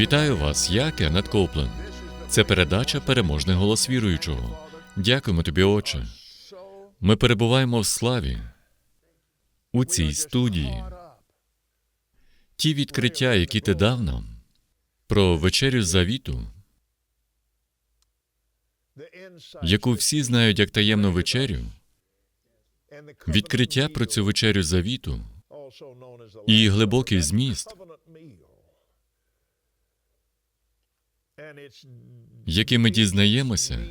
Вітаю вас, я Кеннет Коупленд. Це передача Переможний голос віруючого. Дякуємо тобі, Отче. Ми перебуваємо в славі у цій студії. Ті відкриття, які ти дав нам про вечерю завіту, яку всі знають як таємну вечерю, відкриття про цю вечерю завіту і глибокий зміст, який ми дізнаємося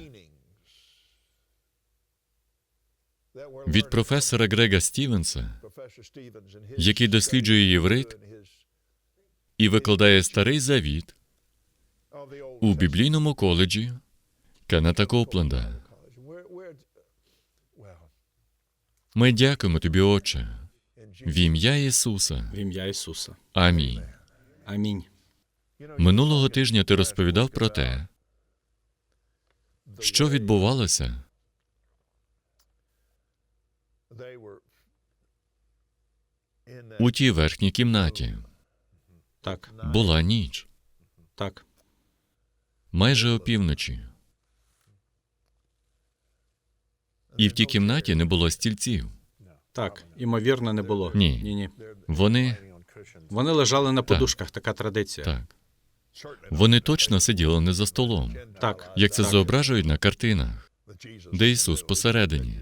від професора Грега Стівенса, який досліджує єврит і викладає старий завіт у біблійному коледжі Кеннета Копленда. Ми дякуємо тобі, Отче, в ім'я Ісуса. В ім'я Ісуса. Амінь. Амінь. Минулого тижня ти розповідав про те, що відбувалося у тій верхній кімнаті. Так, Була ніч, так. майже опівночі. І в тій кімнаті не було стільців. Так, імовірно, не було. Ні. ні, ні. Вони Вони лежали на подушках, така традиція. так. Вони точно сиділи не за столом, Так, як це так. зображують на картинах, де Ісус посередині.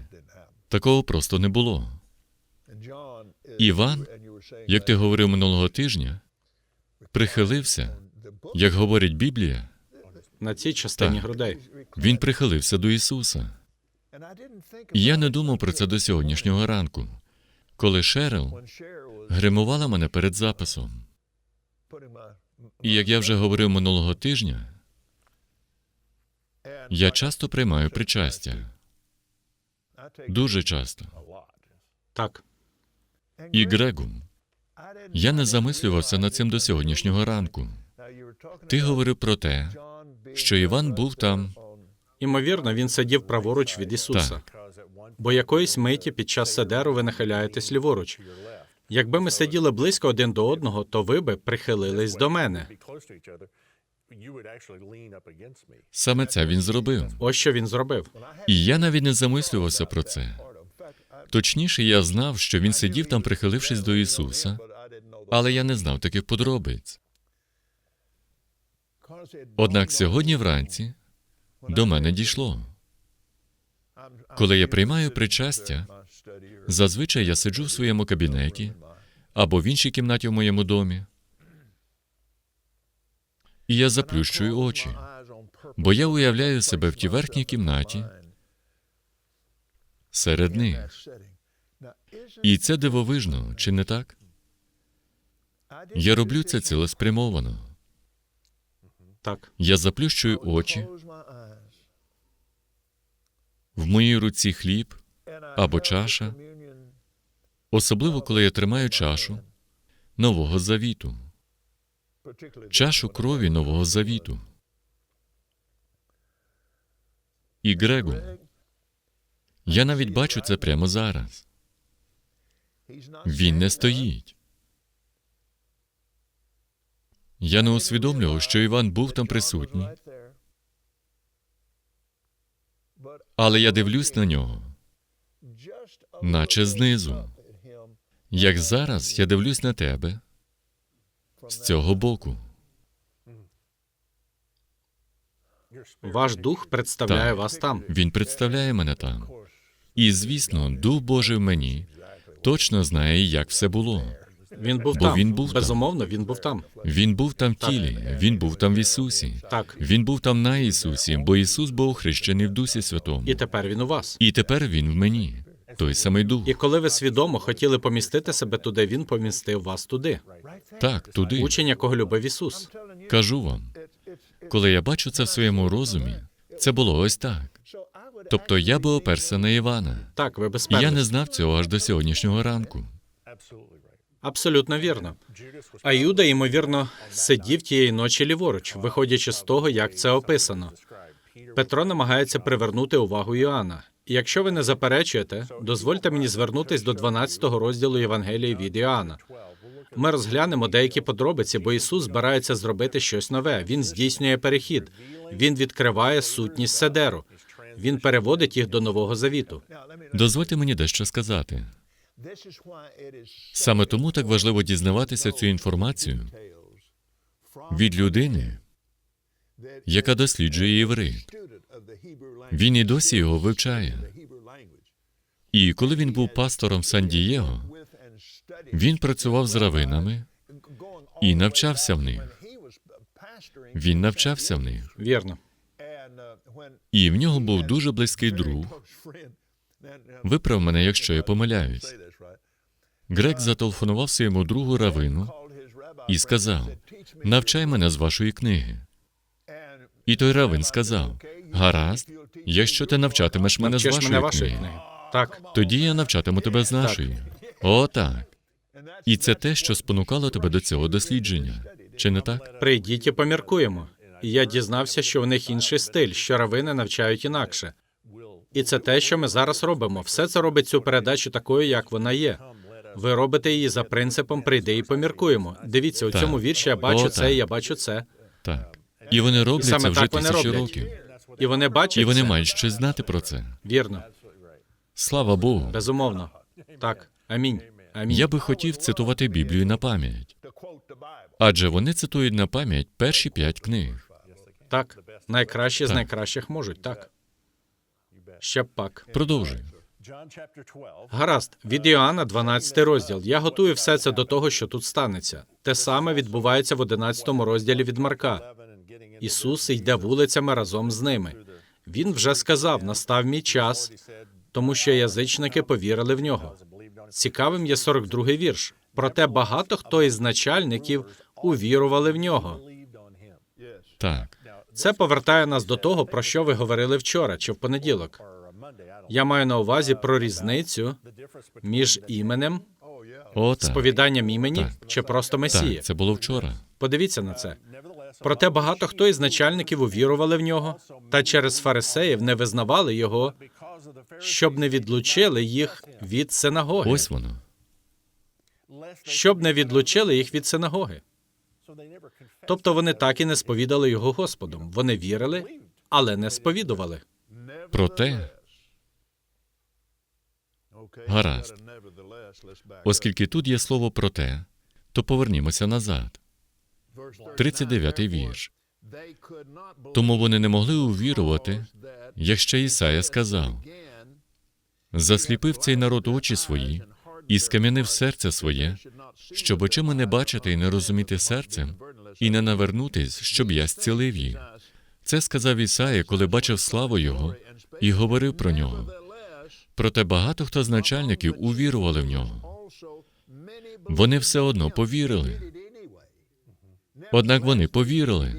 Такого просто не було. Іван, як ти говорив минулого тижня, прихилився, як говорить Біблія, на цій частині Так. грудей. він прихилився до Ісуса. І я не думав про це до сьогоднішнього ранку, коли Шерел гримувала мене перед записом. І як я вже говорив минулого тижня, я часто приймаю причастя. Дуже часто. Так, І Грегу, я не замислювався над цим до сьогоднішнього ранку. Ти говорив про те, що Іван був там. імовірно, він сидів праворуч від Ісуса. Бо якоїсь миті під час седеру ви нахиляєтесь ліворуч. Якби ми сиділи близько один до одного, то ви би прихилились до мене. Саме це він зробив. Ось що він зробив. І я навіть не замислювався про це. Точніше, я знав, що він сидів там, прихилившись до Ісуса, але я не знав таких подробиць. Однак сьогодні вранці до мене дійшло. Коли я приймаю причастя, зазвичай я сиджу в своєму кабінеті або в іншій кімнаті в моєму домі, і я заплющую очі, бо я уявляю себе в тій верхній кімнаті серед них. І це дивовижно, чи не так? Я роблю це цілеспрямовано. Так, Я заплющую очі, в моїй руці хліб або чаша, особливо коли я тримаю чашу нового завіту, чашу крові нового завіту. І Грегу, я навіть бачу це прямо зараз. Він не стоїть. Я не усвідомлював, що Іван був там присутній, Але я дивлюсь на нього, наче знизу. Як зараз я дивлюсь на тебе з цього боку. Ваш дух представляє Так. вас там. Він представляє мене там. І, звісно, Дух Божий в мені точно знає, як все було. Він був Бо там. він був там. Безумовно, він був там. Він був там в тілі, він був там в Ісусі. Так. Він був там на Ісусі, бо Ісус був хрещений в Дусі Святому. І тепер він у вас. І тепер Він в мені, той самий Дух. І коли ви свідомо хотіли помістити себе туди, він помістив вас туди. Так, туди. Учень, якого любив Ісус. Кажу вам, коли я бачу це в своєму розумі, це було ось так. Тобто я би оперся на Івана. Так, ви І безпечно. я не знав цього аж до сьогоднішнього ранку. Абсолютно вірно. А Юда, ймовірно, сидів тієї ночі ліворуч, виходячи з того, як це описано. Петро намагається привернути увагу Йоанна. Якщо ви не заперечуєте, дозвольте мені звернутись до 12 розділу Євангелії від Іоанна. Ми розглянемо деякі подробиці, бо Ісус збирається зробити щось нове. Він здійснює перехід. Він відкриває сутність Седеру. Він переводить їх до Нового Завіту. Дозвольте мені дещо сказати. Саме тому так важливо дізнаватися цю інформацію від людини, яка досліджує єврит. Він і досі його вивчає. І коли він був пастором Сан-Дієго, він працював з равинами і навчався в них. Він навчався в них. Вірно. І в нього був дуже близький друг. Виправ мене, якщо я помиляюсь. Грек зателефонував своєму другу равину і сказав: Навчай мене з вашої книги. І той равин сказав: Гаразд, якщо ти навчатимеш мене з вашої книги, книги. Так, тоді я навчатиму тебе з нашої. О, так. І це те, що спонукало тебе до цього дослідження. Чи не так? прийдіть і поміркуємо. І я дізнався, що в них інший стиль, що равини навчають інакше. І це те, що ми зараз робимо. Все це робить цю передачу такою, як вона є. Ви робите її за принципом прийди і поміркуємо. Дивіться, у Так. цьому вірші я бачу О, це, так. і я бачу це. Так. І вони роблять саме це вже тисячі років. І вони бачать І вони це. мають щось знати про це. Вірно, Слава Богу. безумовно. Так, амінь. Амінь. Я би хотів цитувати Біблію на пам'ять, адже вони цитують на пам'ять перші п'ять книг. Так, найкращі з Так. найкращих можуть, так. Ще б пак. Продовжуй. Гаразд, від Іоанна 12 розділ. Я готую все це до того, що тут станеться. Те саме відбувається в 11 розділі від Марка. Ісус йде вулицями разом з ними. Він вже сказав: настав мій час, тому що язичники повірили в нього. Цікавим є 42-й вірш. Проте багато хто із начальників увірували в нього. Так. Це повертає нас до того, про що ви говорили вчора чи в понеділок. Я маю на увазі про різницю між іменем, О, так. сповіданням імені Так. чи просто Месія. Так, це було вчора. Подивіться на це. Проте багато хто із начальників увірували в нього, та через фарисеїв не визнавали його, щоб не відлучили їх від синагоги. Ось воно. Щоб не відлучили їх від синагоги. Тобто вони так і не сповідали його Господом. Вони вірили, але не сповідували. Проте, гаразд. Оскільки тут є слово проте, то повернімося назад. 39-й вірш. Тому вони не могли увірувати, як ще Ісая сказав: засліпив цей народ очі свої і скам'янив серце своє, щоб очима не бачити і не розуміти серцем, і не навернутись, щоб я зцілив їх. Це сказав Ісая, коли бачив славу Його і говорив про нього. Проте багато хто з начальників увірували в нього. Вони все одно повірили. Однак вони повірили.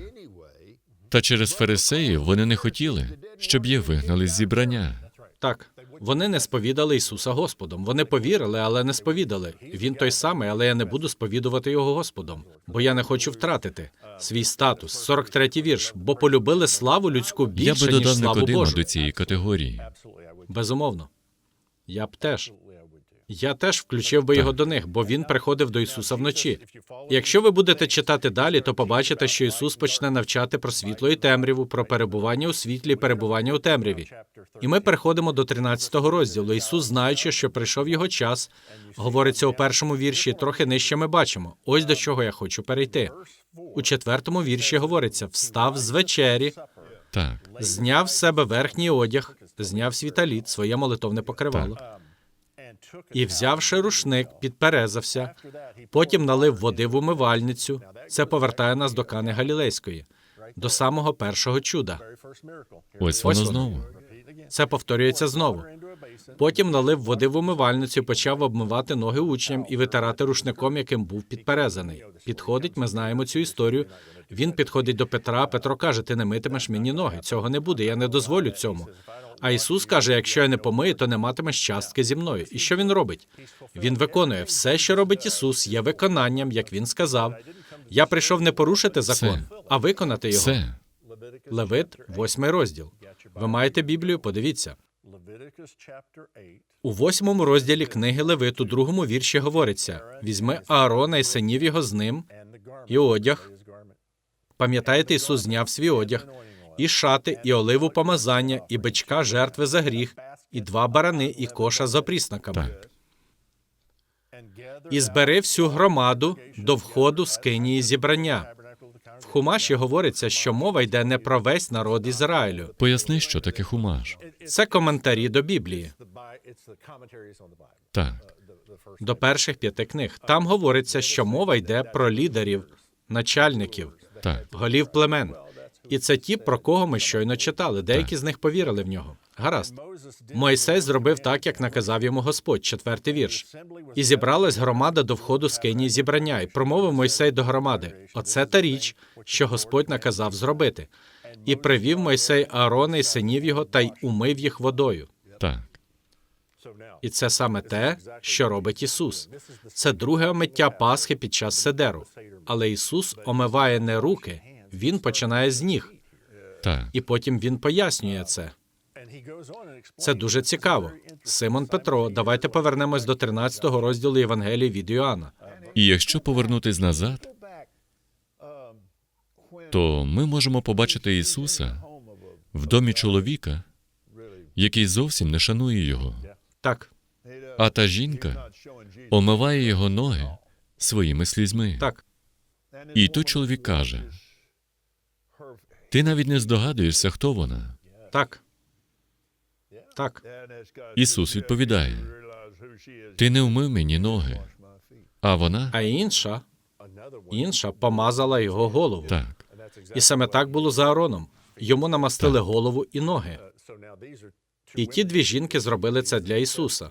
Та через фарисеїв вони не хотіли, щоб їх вигнали з зібрання. Так, вони не сповідали Ісуса Господом. Вони повірили, але не сповідали. Він той самий, але я не буду сповідувати його Господом, бо я не хочу втратити свій статус. 43-й вірш. Бо полюбили славу людську Я більше, би ніж додав славу Никодима Божу. до цієї категорії. Безумовно. Я б теж. Я теж включив би його до них, бо він приходив до Ісуса вночі. Якщо ви будете читати далі, то побачите, що Ісус почне навчати про світло і темряву, про перебування у світлі і перебування у темряві. І ми переходимо до 13-го розділу. Ісус, знаючи, що прийшов його час, говориться у першому вірші, трохи нижче ми бачимо. Ось до чого я хочу перейти. У четвертому вірші говориться: встав з вечері, Так, зняв з себе верхній одяг, зняв світаліт, своє молитовне покривало, і, взявши рушник, підперезався, потім налив води в умивальницю. Це повертає нас до Кани Галілейської, до самого першого чуда. ось воно знову. Це повторюється знову. Потім налив води в умивальницю, почав обмивати ноги учням і витирати рушником, яким був підперезаний. Підходить, ми знаємо цю історію. Він підходить до Петра. Петро каже: Ти не митимеш мені ноги. Цього не буде. Я не дозволю цьому. А Ісус каже: Якщо я не помию, то не матимеш частки зі мною. І що він робить? Він виконує все, що робить Ісус, є виконанням, як він сказав. Я прийшов не порушити закон, а виконати його. Все. Левит, восьмий розділ. Ви маєте Біблію? Подивіться. У восьмому розділі книги Левит у другому вірші говориться: візьми Аарона і синів його з ним, і одяг. Пам'ятаєте, Ісус зняв свій одяг, і шати, і оливу помазання, і бичка жертви за гріх, і два барани, і коша за пріснаками. Так. І збери всю громаду до входу з кинії зібрання. В Хумаші говориться, що мова йде не про весь народ Ізраїлю. Поясни, що таке хумаш. Це коментарі до Біблії, Так, до перших п'яти книг. Там говориться, що мова йде про лідерів, начальників, так, голів племен. І це ті, про кого ми щойно читали. Деякі з них повірили в нього. Гаразд. Мойсей зробив так, як наказав йому Господь, четвертий вірш. І зібралась громада до входу з кинії зібрання, і промовив Мойсей до громади: Оце та річ, що Господь наказав зробити. І привів Мойсей Аарона і синів його та й умив їх водою. так. І це саме те, що робить Ісус. Це друге омиття Пасхи під час Седеру. Але Ісус омиває не руки, Він починає з ніг, Так, і потім Він пояснює це. Це дуже цікаво. Симон Петро, давайте повернемось до 13-го розділу Євангелії від Йоанна. і якщо повернутись назад, то ми можемо побачити Ісуса в домі чоловіка, який зовсім не шанує його. Так, А та жінка омиває його ноги своїми слізьми. так, І той чоловік каже: Ти навіть не здогадуєшся, хто вона. так. Так, Ісус відповідає: Ти не вмив мені ноги, а вона а інша, інша помазала його голову. так. І саме так було за Аароном. Йому намастили голову і ноги. І ті дві жінки зробили це для Ісуса.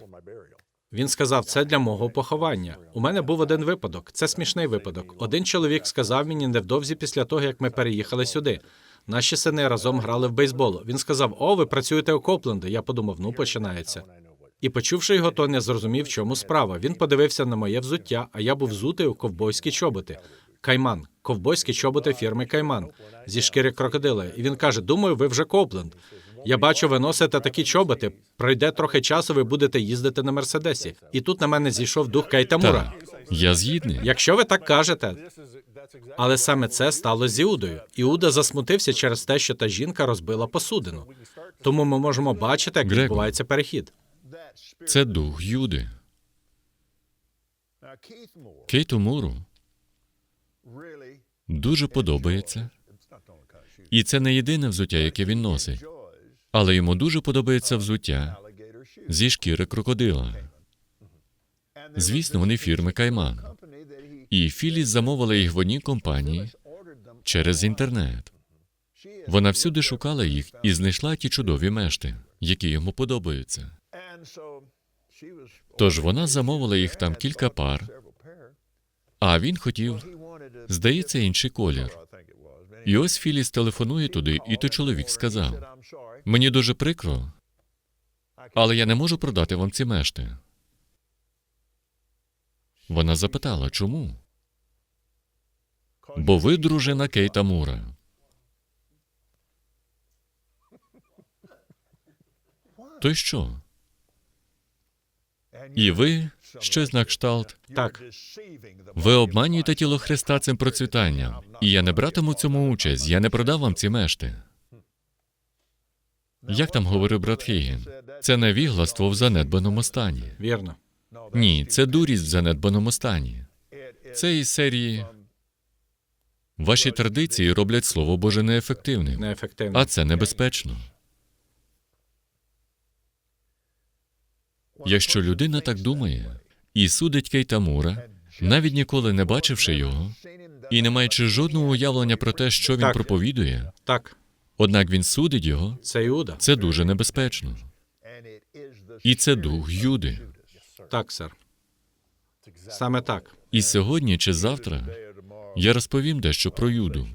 Він сказав, це для мого поховання. У мене був один випадок. Це смішний випадок. Один чоловік сказав мені невдовзі після того, як ми переїхали сюди. Наші сини разом грали в бейсбол. Він сказав: О, ви працюєте у Копленді. Я подумав, ну починається. І почувши його тон, я зрозумів, в чому справа. Він подивився на моє взуття, а я був взутий у ковбойські чоботи. Кайман, ковбойські чоботи фірми Кайман зі шкіри крокодила. І він каже: Думаю, ви вже Копленд. Я бачу, ви носите такі чоботи. Пройде трохи часу, ви будете їздити на мерседесі. І тут на мене зійшов дух Кайтамура. Я згідний. Якщо ви так кажете, але саме це стало з Іудою. Іуда засмутився через те, що та жінка розбила посудину. Тому ми можемо бачити, як Грегор. відбувається перехід. Це дух Юди. Кейту Муру дуже подобається, і це не єдине взуття, яке він носить, але йому дуже подобається взуття зі шкіри крокодила. Звісно, вони фірми Кайман. І Філіс замовила їх в одній компанії через інтернет. Вона всюди шукала їх і знайшла ті чудові мешти, які йому подобаються. Тож вона замовила їх там кілька пар, а він хотів, здається, інший колір. І ось Філіс телефонує туди, і той чоловік сказав: Мені дуже прикро, але я не можу продати вам ці мешти. Вона запитала, чому? Бо ви дружина Кейта Мура. То й що? І ви щось на кшталт. Так, Ви обманюєте тіло Христа цим процвітанням. І я не братиму в цьому участь, я не продав вам ці мешти. Як там говорив брат Хейген? Це невігластво в занедбаному стані. вірно. Ні, це дурість в занедбаному стані. Це із серії. Ваші традиції роблять Слово Боже неефективним, а це небезпечно. Якщо людина так думає і судить Кейта Мура, навіть ніколи не бачивши його, і не маючи жодного уявлення про те, що він Так. проповідує, Так, однак він судить його, це Іуда. це дуже небезпечно. І це дух Юди. Так, сер. Саме так. І сьогодні чи завтра я розповім дещо про Юду.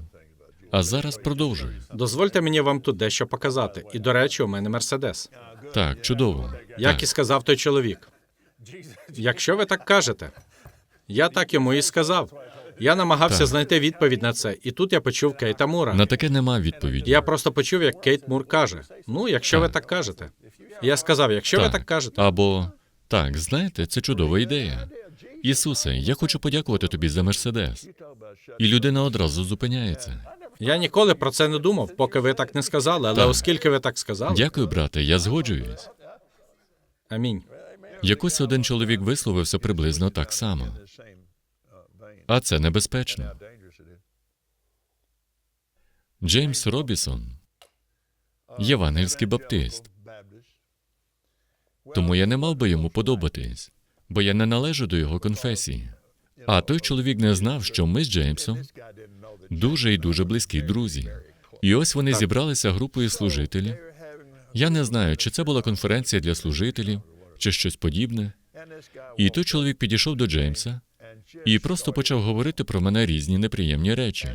А зараз продовжую. Дозвольте мені вам тут дещо показати. І, до речі, у мене мерседес. Так, чудово. Як Так. і сказав той чоловік. Якщо ви так кажете, я так йому і сказав. Я намагався Так. знайти відповідь на це, і тут я почув Кейта Мура. На таке нема відповіді. Я просто почув, як Кейт Мур каже: Ну, якщо ви так кажете. Я сказав, якщо ви так кажете, Або так, знаєте, це чудова ідея. Ісусе, я хочу подякувати тобі за Мерседес. І людина одразу зупиняється. я ніколи про це не думав, поки ви так не сказали. Але Так. оскільки ви так сказали, Дякую, брате, я згоджуюсь. амінь. Якось один чоловік висловився приблизно так само. А це небезпечно. Джеймс Робісон, євангельський баптист. Тому я не мав би йому подобатись, бо я не належу до його конфесії. А той чоловік не знав, що ми з Джеймсом дуже і дуже близькі друзі. І ось вони зібралися групою служителів. Я не знаю, чи це була конференція для служителів, чи щось подібне. І той чоловік підійшов до Джеймса і просто почав говорити про мене різні неприємні речі.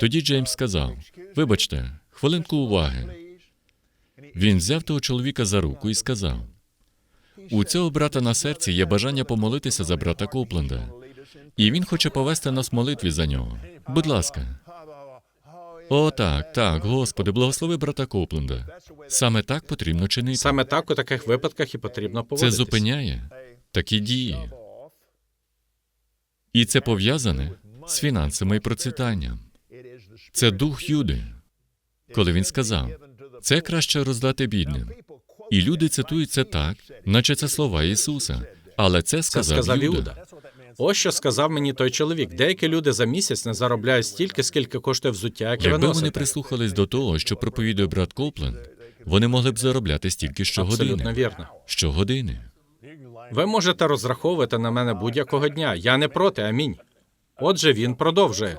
Тоді Джеймс сказав: Вибачте, хвилинку уваги. Він взяв того чоловіка за руку і сказав: у цього брата на серці є бажання помолитися за брата Копленда, і він хоче повести нас в молитві за нього. Будь ласка. О, так, так, Господи, благослови брата Копленда. Саме так потрібно чинити. Саме так у таких випадках і потрібно Це зупиняє такі дії. І це пов'язане з фінансами і процвітанням. Це дух Юди, коли він сказав: це краще роздати бідним. І люди цитують це так, наче це слова Ісуса. Але це Це сказав, сказав Юда. Іуда. Ось що сказав мені той чоловік. Деякі люди за місяць не заробляють стільки, скільки коштує взуття, яке ви Якби вони прислухались до того, що проповідує брат Копленд, вони могли б заробляти стільки Абсолютно щогодини. вірно. Щогодини. Ви можете розраховувати на мене будь-якого дня. Я не проти, амінь. Отже, він продовжує.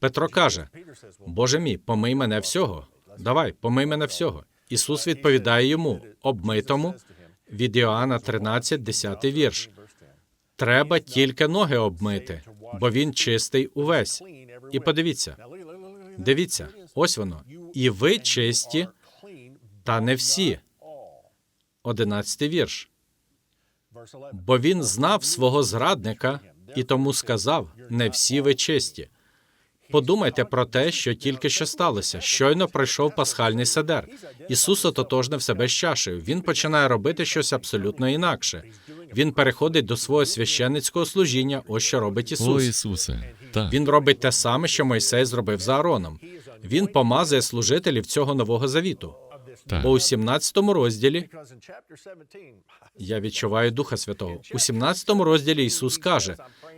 Петро каже: Боже мій, помий мене всього. Давай, помий мене всього. Ісус відповідає йому, обмитому від Іоанна 13, 10 вірш. Треба тільки ноги обмити, бо він чистий увесь. І подивіться, дивіться, ось воно. І ви чисті, та не всі. Одинадцятий вірш. Бо він знав свого зрадника і тому сказав: не всі ви чисті. Подумайте про те, що тільки що сталося. Щойно пройшов пасхальний седер. Ісус ототожнив себе з чашею. Він починає робити щось абсолютно інакше. Він переходить до свого священницького служіння. Ось що робить О, Ісус. Ісусе, так. Він робить те саме, що Мойсей зробив за Аароном. Він помазує служителів цього нового завіту. так. Бо у 17 розділі я відчуваю Духа Святого. У 17 розділі Ісус каже: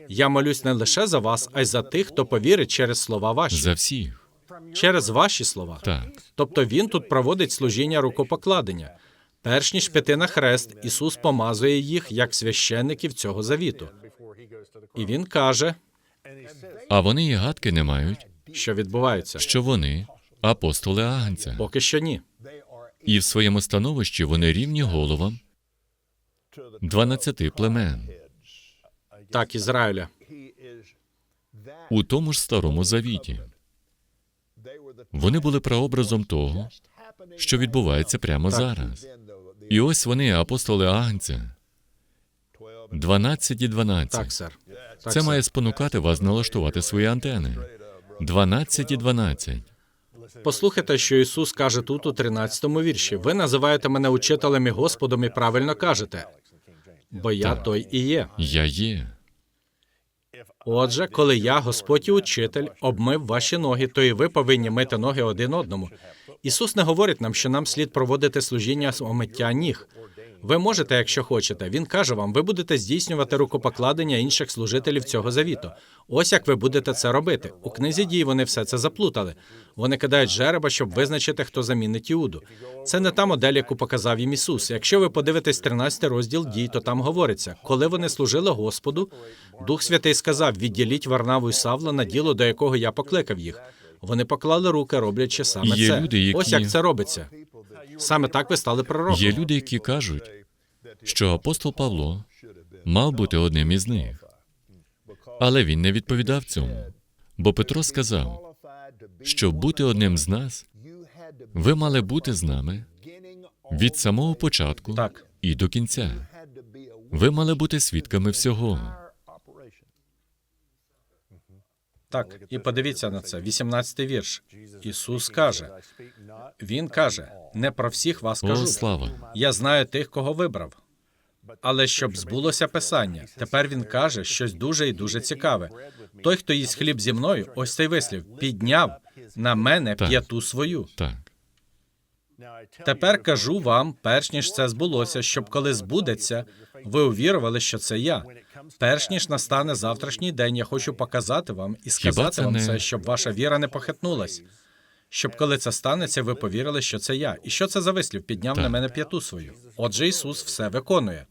Я молюсь не лише за вас, а й за тих, хто повірить через слова ваші, За всіх. через ваші слова. Так. Тобто він тут проводить служіння рукопокладення. Перш ніж піти на хрест, Ісус помазує їх як священників цього завіту. І він каже, А вони і гадки не мають, що відбувається. що вони апостоли Агнця. Поки що ні. І в своєму становищі вони рівні головам 12 племен Так, Ізраїля. у тому ж старому завіті. Вони були прообразом того, що відбувається прямо зараз. І ось вони, апостоли Агнця. 12 і 12. Так, сер. Так, Це сер. має спонукати вас налаштувати свої антени. 12 і 12. Послухайте, що Ісус каже тут у 13 вірші. Ви називаєте мене учителем і Господом і правильно кажете. бо я Так. той і є. Я є. Отже, коли я, Господь і учитель, обмив ваші ноги, то і ви повинні мити ноги один одному. Ісус не говорить нам, що нам слід проводити служіння з омиття ніг. Ви можете, якщо хочете. Він каже вам, ви будете здійснювати рукопокладення інших служителів цього завіту. Ось як ви будете це робити. У книзі дій вони все це заплутали. Вони кидають жереба, щоб визначити, хто замінить Іуду. Це не та модель, яку показав їм Ісус. Якщо ви подивитесь 13 розділ дій, то там говориться, коли вони служили Господу, Дух Святий сказав: відділіть Варнаву і Савла на діло, до якого я покликав їх. Вони поклали руки, роблячи саме Є це. люди, які- Ось як це робиться. Саме так ви стали пророком. Є люди, які кажуть, що апостол Павло мав бути одним із них. Але він не відповідав цьому. Бо Петро сказав, що бути одним з нас, ви мали бути з нами від самого початку Так. і до кінця. Ви мали бути свідками всього. Так, і подивіться на це. 18-й вірш. Ісус каже: Він каже: не про всіх вас О, кажу. слава! Я знаю тих, кого вибрав. Але щоб збулося писання, тепер він каже щось дуже і дуже цікаве. Той, хто їсть хліб зі мною, ось цей вислів, підняв на мене Так. п'яту свою. Так, Тепер кажу вам, перш ніж це збулося, щоб коли збудеться, ви увірували, що це я. Перш ніж настане завтрашній день, я хочу показати вам і сказати це вам не- це, щоб ваша віра не похитнулась. Щоб коли це станеться, ви повірили, що це я. І що це за вислів? Підняв на мене п'яту свою. Отже, Ісус все виконує.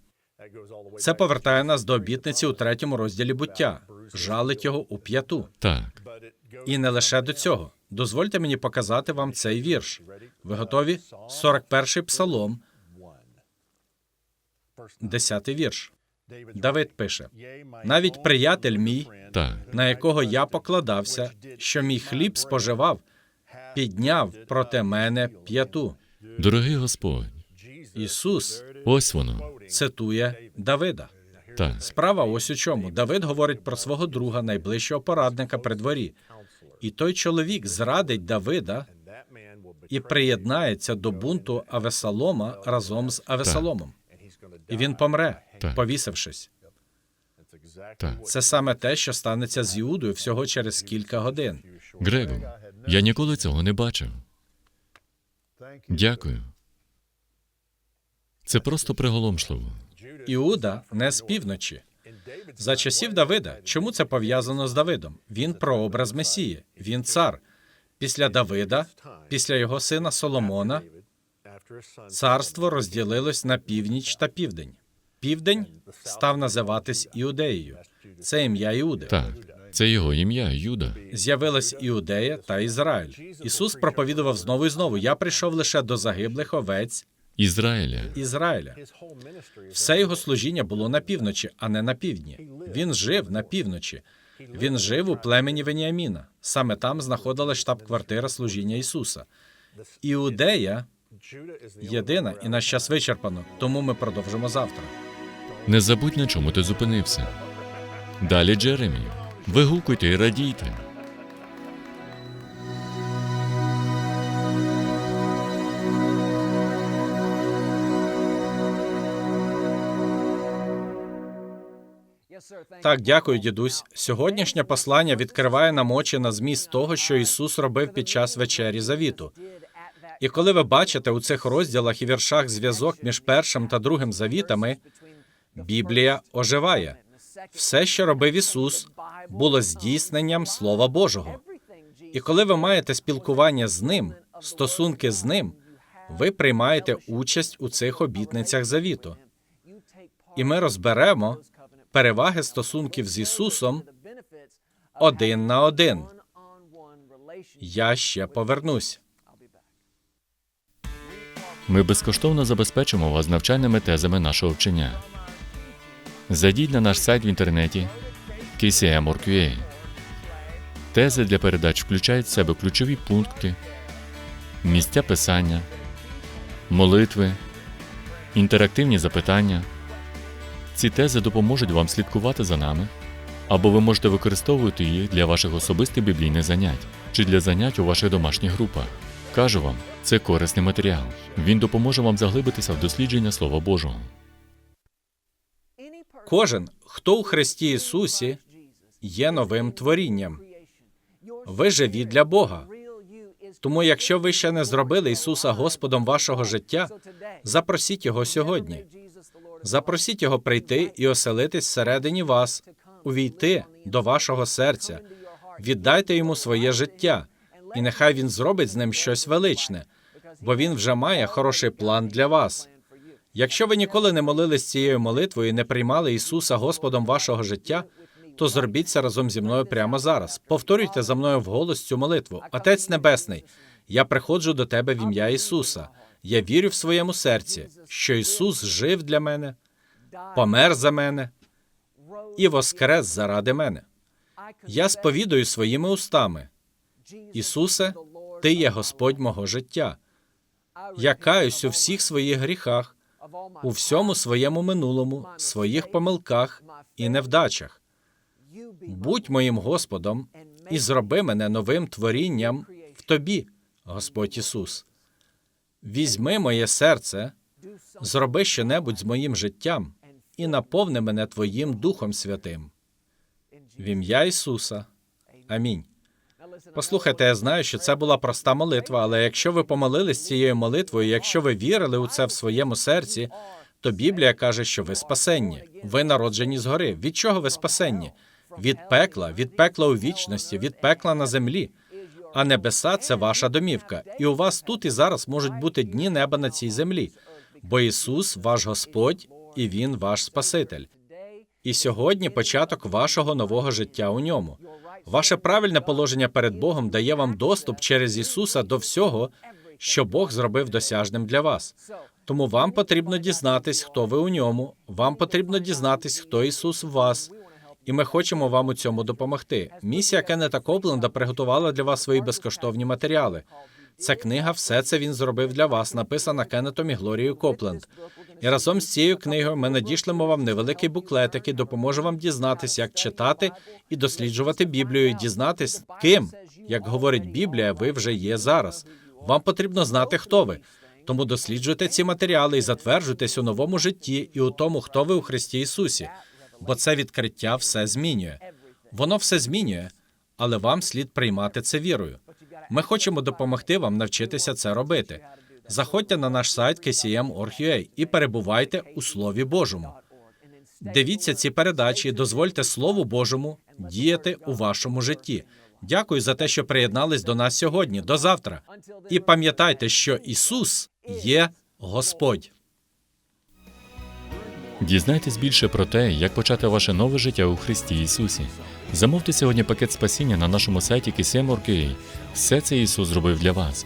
Це повертає нас до обітниці у третьому розділі буття. Жалить його у п'яту. так. І не лише до цього. Дозвольте мені показати вам цей вірш. Ви готові? 41-й псалом, 10-й вірш. Давид пише: навіть приятель мій, Так, на якого я покладався, що мій хліб споживав, підняв проти мене п'яту. дорогий Господь, Ісус ось воно. цитує Давида. Так, Справа ось у чому. Давид говорить про свого друга, найближчого порадника при дворі. І той чоловік зрадить Давида і приєднається до бунту Авесалома разом з Авесаломом. І він помре, Так. повісившись. так. Це саме те, що станеться з Іудою всього через кілька годин. Грегу, я ніколи цього не бачив. Дякую. Це просто приголомшливо. Іуда не з півночі. За часів Давида. Чому це пов'язано з Давидом? Він прообраз Месії, він цар. Після Давида, після його сина Соломона, царство розділилось на північ та південь. Південь став називатись Іудеєю. Це ім'я Іуди. Так, це його ім'я Юда. З'явилась Іудея та Ізраїль. Ісус проповідував знову і знову: Я прийшов лише до загиблих овець Ізраїля. Ізраїля. Все його служіння було на півночі, а не на півдні. Він жив на півночі. Він жив у племені Веніаміна. Саме там знаходилась штаб-квартира служіння Ісуса. Іудея єдина і наш час вичерпано, тому ми продовжимо завтра. Не забудь, на чому ти зупинився. Далі Джеремі. Вигукуйте і радійте. Так, дякую, дідусь. Сьогоднішнє послання відкриває нам очі на зміст того, що Ісус робив під час вечері завіту. І коли ви бачите у цих розділах і віршах зв'язок між першим та другим завітами, Біблія оживає. Все, що робив Ісус, було здійсненням Слова Божого. І коли ви маєте спілкування з ним, стосунки з ним, ви приймаєте участь у цих обітницях завіту. І ми розберемо переваги стосунків з Ісусом один на один. Я ще повернусь. Ми безкоштовно забезпечимо вас навчальними тезами нашого вчення. Зайдіть на наш сайт в інтернеті KCM.org.ua. Тези для передач включають в себе ключові пункти, місця писання, молитви, інтерактивні запитання. Ці тези допоможуть вам слідкувати за нами, або ви можете використовувати їх для ваших особистих біблійних занять чи для занять у ваших домашніх групах. Кажу вам, це корисний матеріал. Він допоможе вам заглибитися в дослідження Слова Божого. Кожен, хто у Христі Ісусі, є новим творінням. Ви живі для Бога. Тому, якщо ви ще не зробили Ісуса Господом вашого життя, запросіть Його сьогодні. Запросіть Його прийти і оселитись всередині вас, увійти до вашого серця. Віддайте йому своє життя, і нехай він зробить з ним щось величне, бо він вже має хороший план для вас. Якщо ви ніколи не молились цією молитвою і не приймали Ісуса Господом вашого життя, то зробіть це разом зі мною прямо зараз. Повторюйте за мною вголос цю молитву. Отець Небесний, я приходжу до Тебе в ім'я Ісуса. Я вірю в своєму серці, що Ісус жив для мене, помер за мене і воскрес заради мене. Я сповідую своїми устами. Ісусе, Ти є Господь мого життя. Я каюсь у всіх своїх гріхах, у всьому своєму минулому, своїх помилках і невдачах. Будь моїм Господом і зроби мене новим творінням в Тобі, Господь Ісус. Візьми моє серце, зроби щонебудь з моїм життям і наповни мене Твоїм Духом Святим. В ім'я Ісуса. Амінь. Послухайте, я знаю, що це була проста молитва, але якщо ви помолились цією молитвою, якщо ви вірили у це в своєму серці, то Біблія каже, що ви спасенні. Ви народжені згори. Від чого ви спасенні? Від пекла, від пекла у вічності, від пекла на землі. А небеса це ваша домівка. І у вас тут і зараз можуть бути дні неба на цій землі. Бо Ісус ваш Господь, і Він ваш Спаситель. І сьогодні початок вашого нового життя у ньому. Ваше правильне положення перед Богом дає вам доступ через Ісуса до всього, що Бог зробив досяжним для вас. Тому вам потрібно дізнатись, хто ви у ньому. Вам потрібно дізнатись, хто Ісус в вас. І ми хочемо вам у цьому допомогти. Місія Кеннета Копленда приготувала для вас свої безкоштовні матеріали. Ця книга, все це він зробив для вас, написана Кеннетом і Глорією Копленд. І разом з цією книгою ми надішлемо вам невеликий буклет, який допоможе вам дізнатись, як читати і досліджувати Біблію, і дізнатись, ким, як говорить Біблія, ви вже є зараз. Вам потрібно знати, хто ви. Тому досліджуйте ці матеріали і затверджуйтесь у новому житті і у тому, хто ви у Христі Ісусі. Бо це відкриття все змінює. Воно все змінює, але вам слід приймати це вірою. Ми хочемо допомогти вам навчитися це робити. Заходьте на наш сайт kcm.org.ua і перебувайте у Слові Божому. Дивіться ці передачі, дозвольте Слову Божому діяти у вашому житті. Дякую за те, що приєднались до нас сьогодні. До завтра. І пам'ятайте, що Ісус є Господь. Дізнайтесь більше про те, як почати ваше нове життя у Христі Ісусі. Замовте сьогодні пакет спасіння на нашому сайті KSM.org.ua. Все це Ісус зробив для вас.